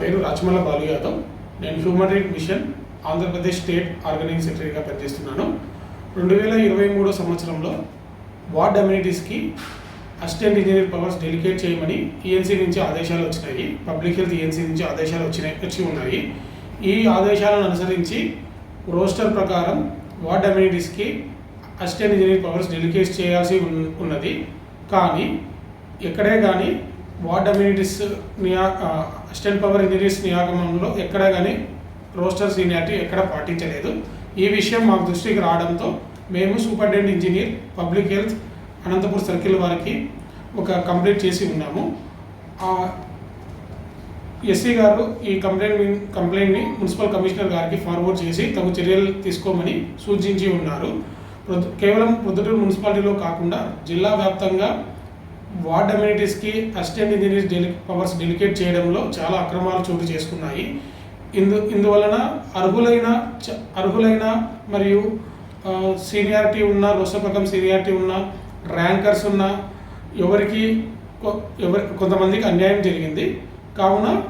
పచ్చమల్ల బాలు యాదవ్. నేను human right mission Andhra Pradesh state organising సెక్రటరీగా పనిచేస్తున్నాను. రెండు వేల ఇరవై మూడో సంవత్సరంలో వార్డ్ అమ్యూనిటీస్కి అసిస్టెంట్ ఇంజనీర్ పవర్స్ డెలికేట్ చేయమని ఈఎన్సీ నుంచి ఆదేశాలు వచ్చినాయి. పబ్లిక్ హెల్త్ ఈఎన్సీ నుంచి ఆదేశాలు వచ్చినాయి వచ్చి ఉన్నాయి. ఈ ఆదేశాలను అనుసరించి రోస్టర్ ప్రకారం వార్డ్ అమ్యూనిటీస్కి అసిస్టెంట్ ఇంజనీర్ పవర్స్ డెలికేట్ చేయాల్సి ఉన్నది. కానీ ఎక్కడే కానీ వార్డ్ అమ్యూనిటీస్ నియా ఆ, అసిస్టెంట్ పవర్ ఇంజనీర్స్ నియామకంలో ఎక్కడ కానీ రోస్టర్ సీనియారిటీ ఎక్కడ పాటించలేదు. ఈ విషయం మాకు దృష్టికి రావడంతో మేము superintendent engineer public health Anantapur circle వారికి ఒక కంప్లైంట్ చేసి ఉన్నాము. ఎస్సీ గారు ఈ కంప్లైంట్ కంప్లైంట్ని మున్సిపల్ కమిషనర్ గారికి ఫార్వర్డ్ చేసి తగు చర్యలు తీసుకోమని సూచించి ఉన్నారు. కేవలం ప్రొద్దుటూరు మున్సిపాలిటీలో కాకుండా జిల్లా వ్యాప్తంగా ward అమ్యూనిటీస్కి assistant engineers dele powers delegate చేయడంలో చాలా అక్రమాలు చోటు చేసుకున్నాయి. ఇందు ఇందువలన అర్హులైన చ- అర్హులైన మరియు సీనియారిటీ ఉన్న రోస్టర్ సీనియారిటీ ఉన్న ర్యాంకర్స్ ఉన్న ఎవరికి ఎవరి కొంతమందికి అన్యాయం జరిగింది. కావున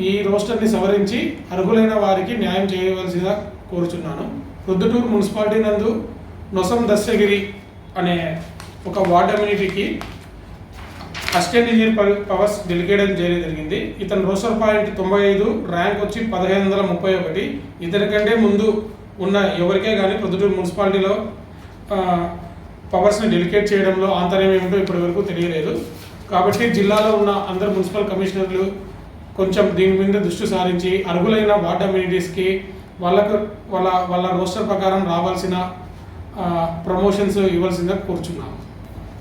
ఈ రోస్టర్ని సవరించి అర్హులైన వారికి న్యాయం చేయవలసిగా కోరుచున్నాను. ప్రొద్దుటూరు మున్సిపాలిటీ నందు నొసం దశగిరి అనే ఒక వార్డ్ అమ్యూనిటీకి అసిస్టెంట్ ఇంజనీర్ పవర్స్ డెలికేట్ చేయడం జరిగింది. ఇతను రోస్టర్ పాయింట్ తొంభై ఐదు ర్యాంక్ వచ్చి పదిహేను వందల ముప్పై ఒకటి. ఇతని కంటే ముందు ఉన్న ఎవరికే కానీ ప్రొద్దుటూరు మున్సిపాలిటీలో పవర్స్ని డెలికేట్ చేయడంలో ఆంతర్యం ఏమిటో ఇప్పటి వరకు తెలియలేదు. కాబట్టి జిల్లాలో ఉన్న అందరు మున్సిపల్ కమిషనర్లు కొంచెం దీని మీద దృష్టి సారించి అర్హులైన వార్డ్ అమ్యూనిటీస్కి వాళ్ళకు వాళ్ళ వాళ్ళ రోస్టర్ ప్రకారం రావాల్సిన ప్రమోషన్స్ ఇవ్వాల్సిందిగా కోరుచున్నాము.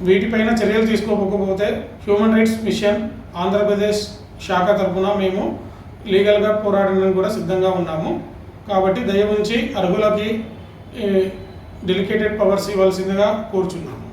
వీటిపైన చర్యలు తీసుకోకపోతే హ్యూమన్ రైట్స్ మిషన్ ఆంధ్రప్రదేశ్ శాఖ తరఫున మేము లీగల్గా పోరాడడానికి కూడా సిద్ధంగా ఉన్నాము. కాబట్టి దయ ఉంచి అర్హులకి డెలికేటెడ్ పవర్స్ ఇవ్వాల్సిందిగా కోరుచున్నాము.